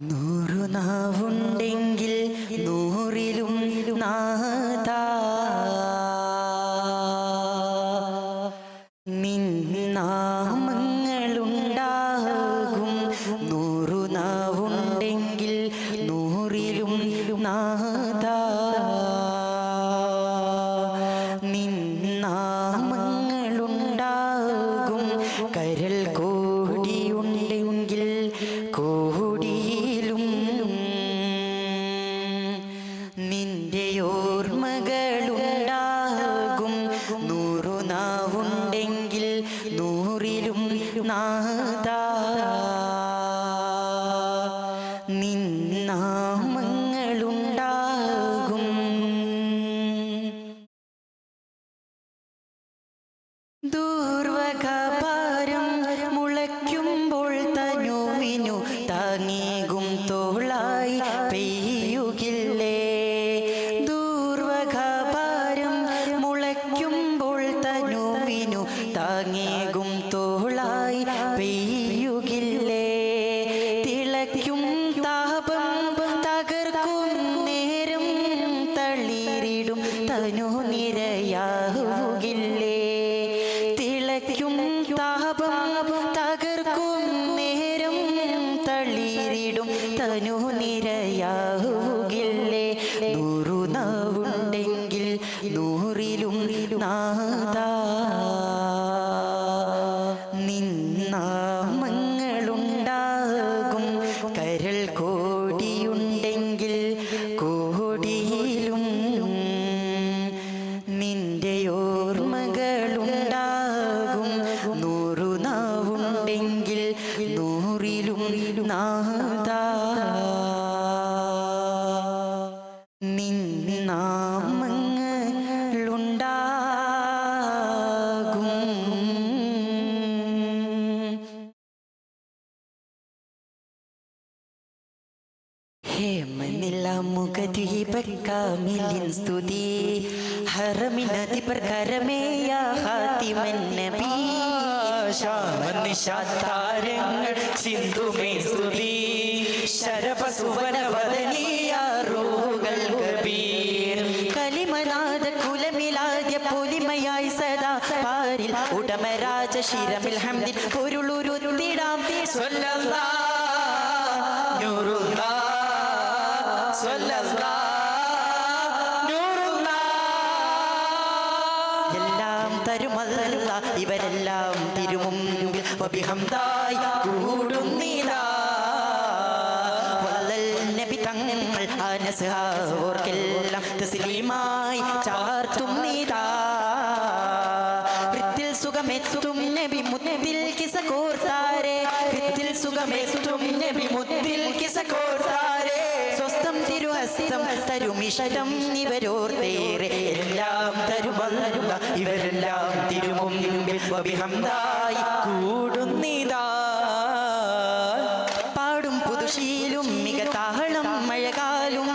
നൂറു നാവുണ്ടെങ്കിൽ പെയ്യുകില്ലേ തിളയ്ക്കും താപം തകർക്കും നേരം തളിരിടും തനു നിരയാവുകില്ലേ? തിളയ്ക്കും താപം തകർക്കും നേരം തളിരിടും തനു നിരയാവുകില്ലേ ഹേമനില മുഖദീപക്കാമിലിൻ സ്തുതി. ഹറമിനതി പ്രകാരമേയ ഹാത്തിമൻ കലിമനാഥ കുലമിലാദ്യ പൊലിമയായി സദാ പാരിൽ. ഉടമരാജ ശിരമിൽ ഹംദിൽ പൊരുളുരുത്തിടാം. സ്വല്ലല്ലാ എല്ലാം തരുമല്ല ഇവരെല്ലാം തിരുമുമ്പിൽ വബിഹംദായി നബി തങ്ങൾ തസ്ലീമായി ചാർത്തും നീതാ സുഖമെത്തും നബി മുത്തിൽ കിസ കോർത്താരെ. വൃത്തിൽ സുഖമെത്തും നബി മുത്തിൽ തരുമിഷ്ടം ഇവരോർത്തേറെ എല്ലാം തരുമല്ല ഇവരെല്ലാം തിരുമുമ്പിൽ വബിഹംദായി കൂടുന്നിതാ. പാടും പുതുശീലും മിക താളം മഴകാലും.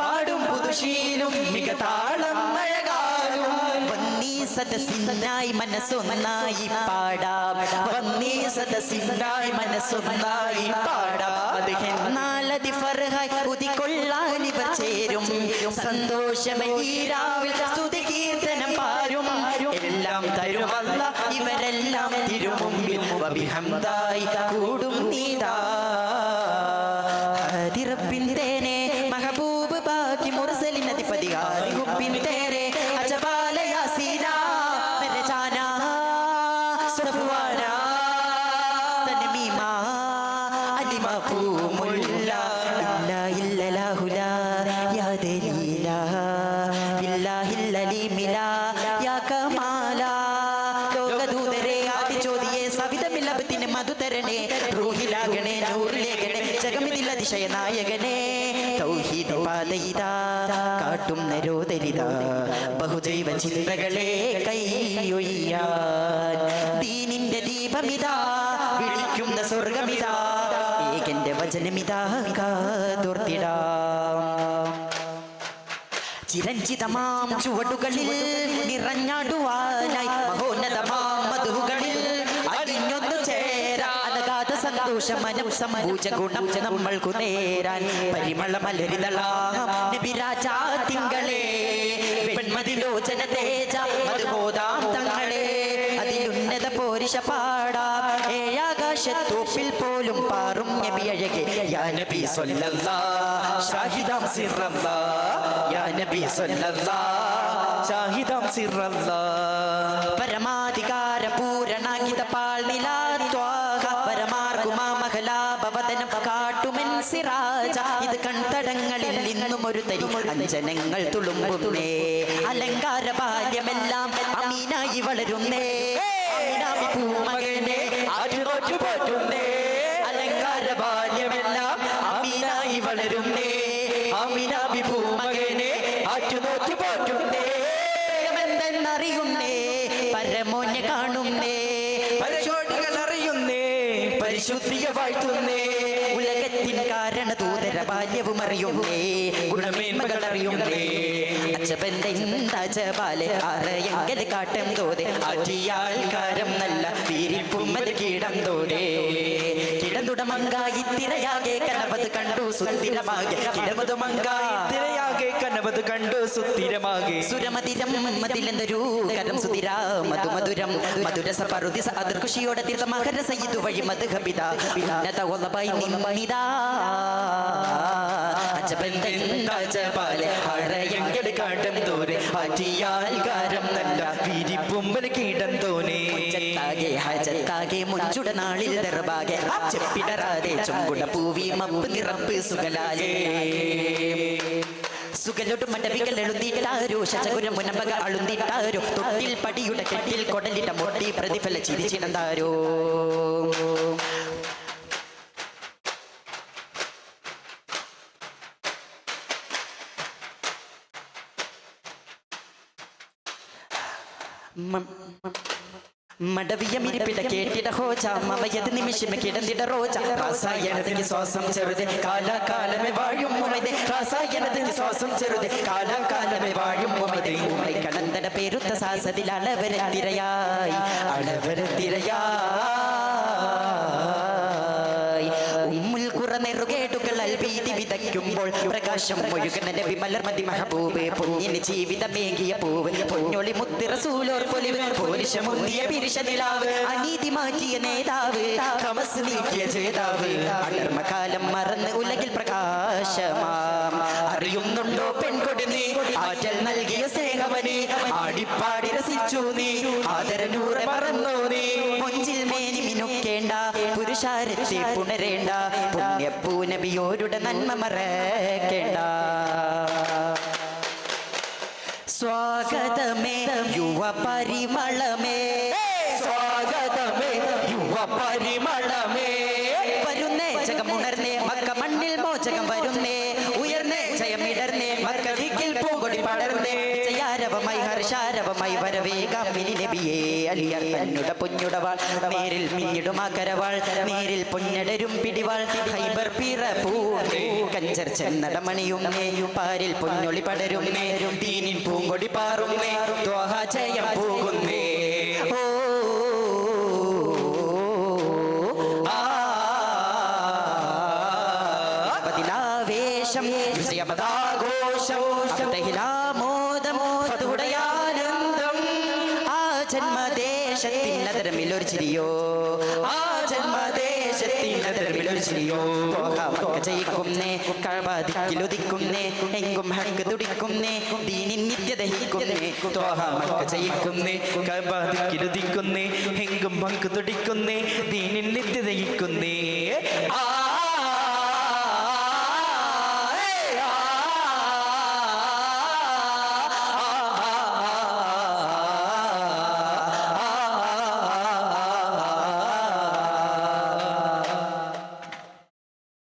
പാടും പുതുശീലും മിക താളം മഴകാലും. വന്നീ സദസ്സിനായി മനസ്സൊന്നായി പാടാം. വന്നീ സദസ്സിനായി മനസ്സൊന്നായി പാടാതെ വബിഹംദായി കൂടും നീതാ. ഹദിറപ്പിൻ തേനെ മഹബൂബ് ബാക്കി മുർസലിൻ അധിപതി മധുതരണേ റൂഹിലാകണേ നൂറിലേകണേ ജഗമിതിൽ അതിശയ നായകനെ തൗഹീദ് പാതയിത കാട്ടും നരോദരിത ബഹുദൈവ ചിന്തകളെ കൈയൊയ്യാൻ ദീനിന്റെ ദീപമിതാ വിളിക്കുന്ന സ്വർഗമിതാ ഏകന്റെ വചനമിതാ കാതോർത്തിടാം. ചിരഞ്ജിതമാം ചുവടുകളിൽ നിറഞ്ഞാടുവാനായി മഹോന്നതമാം മധുകളിൽ നേരാൻ തങ്ങളെ അതിലുന്നത പോരിഷ പാടാം ഏഴാകാശത്തോപ്പിൽ പോലും പാറും നബി അഴകെ യാ നബി യാ നബി പരമാധികാര പൂരണാകിത പാൽ നിലാത്വാഹ സിറാജ ഇത് കൺതടങ്ങളിൽ നിന്നും ഒരു തരി. അഞ്ജനങ്ങൾ തുളുമ്പുന്നേ അലങ്കാര ബാല്യമെല്ലാം അമീനായി വളരുന്നേ. പൂമകനെ ആറ്റുനോറ്റു പോറ്റുന്നേ. അലങ്കാര ബാല്യമെല്ലാം അമീനായി വളരുന്നേ. അമീനാബി പൂമകനെ ആറ്റുനോറ്റു പോറ്റുന്നേ. എന്തെന്നറിയുന്നേ പരമോഞ്ഞ കാണുന്നേ. പരിശോധികൾ അറിയുന്നേ. പരിശുദ്ധിയെ വാഴ്ത്തുന്നേ. കാരണ ദൂതര ബാല്യവും അറിയുന്നേ. ഗുണമേന്മകൾ അറിയുന്നേ. അച്ചപ്പന്റെ അച്ചപാലെ അറയങ്കൽ കാട്ടം തോതെ. ആറ്റിയാൽക്കാരം നല്ല വീരിപ്പുമ്മൽ കീടം തോടേ കനവത് കണ്ടു കണ്ടു കരം മധുമധുരം. വഴി മധു കവിത ഉന്നത ഒലബായി നിന്നിതാ ാലെ അഴയങ്കൽ കാട്ടം തോരെ ആറ്റിയാൽക്കാരം നല്ല കീടം തോനേ ഹജ്ജത്താകെ ഹജത്താകെ മുഞ്ചുട നാളിൽ ദർബാകെ ചെപ്പിടറാതെ ചുങ്കുട പൂവി മപ്പ് നിറപ്പ് സുഖലാലേ. സുഖലോട്ട് മണ്ടവികൾ എഴുതിയിട്ടാരോ ശശകുരം മുനമ്പക അളുന്തിട്ടാരോ തൊട്ടിൽ പടിയുടെ കെട്ടിൽ കൊടലിട്ട മൊട്ടി പ്രതിഫല ചിരിച്ചിടന്താരോ മടവിയമിരിപ്പിട കേട്ടിട ഹോജ മമയത് നിമിഷം കിടന്നിട റോജ രാസായനത്തിന് ശ്വാസം ചെറുത് കാലാകാലമേ വാഴും മുമതേ. രാസായനത്തിന് ശ്വാസം ചെറുത് കാലാകാലമേ വാഴും മുമതേ. കടന്തട പേരുത്ത സാസതിൽ അളവരത്തിരയായി അളവരത്തിരയായി വിതയ്ക്കുമ്പോൾ പ്രകാശം ഒഴുകുന്ന വിമലർ മലർമതി മഹബൂബ് പൊന്നിന് ജീവിതമേകിയ പൂവ്. പൊന്നൊളി മുത്തിറ സൂലോർ പൊലിവ് പോലിശമുന്തിയ പിരിശ നിലാവ് അനീതി മാറ്റിയ നേതാവ് തമസ് നീക്കിയ ജേതാവ്. അടർമകാലം മറന്ന് ഉലകിൽ പ്രകാശമാം. അറിയുന്നുണ്ടോ പെൺകൊടി നീ? ആറ്റൽ നൽകിയ സ്നേഹവനെ ആടിപ്പാടി രസിച്ചു നീ. ആദരനൂറെ മറന്നു നീ? കൊഞ്ചിൽ മേനി മിനുക്കേണ്ട പുരുഷാരത്തെ പുണരേണ്ട. പുണ്യപ്പൂനബിയോരുടെ നന്മ മറക്കേണ്ട. സ്വാഗതമേ യുവ പരിമളമേ സ്വാഗതമേ യുവ പരിമളമേ വരുന്നേ ജഗമുണർന്നേ മക്ക മണ്ണിൽ മോചകം വരുന്നേ തന്നുട നേരിൽ മിന്നിടും മകരവാൾ നേരിൽ പൊന്നടരും പിടിവാൾ ഹൈബർ പിറ കഞ്ചർ ചെന്നടമണിയും പാരിൽ പൊന്നൊളി പടരും ദീനിൻ പൂങ്കൊടി പാറും ജയം പോകുന്നേ ഒരു ചിരിയോ? ആ ജന്മദേശത്തിൻ അതിർമിലൊരു ചിരിയോ? മക്ക ജയിക്കുന്നേ കഴബാദിക്കിലുദിക്കുന്നേ എങ്കും ഹക്ക് തുടിക്കുന്നേ ദീനിൻ നിത്യ ദഹിക്കുന്നേ ത്വഹ മക്ക ജയിക്കുന്നേ കബാദിക്കിലുദിക്കുന്നേ എങ്കും ഹക്ക് തുടിക്കുന്നേ ദീനി നിത്യ ദഹിക്കുന്നേ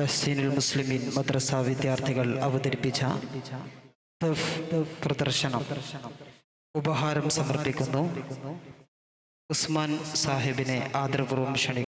തഹ്സീനുൽ മുസ്ലിമീൻ മദ്രസ വിദ്യാർത്ഥികൾ അവതരിപ്പിച്ച പ്രദർശനം ഉപഹാരം സമർപ്പിക്കുന്നു. ഉസ്മാൻ സാഹിബിനെ ആദരപൂർവം ക്ഷണിക്കുന്നു.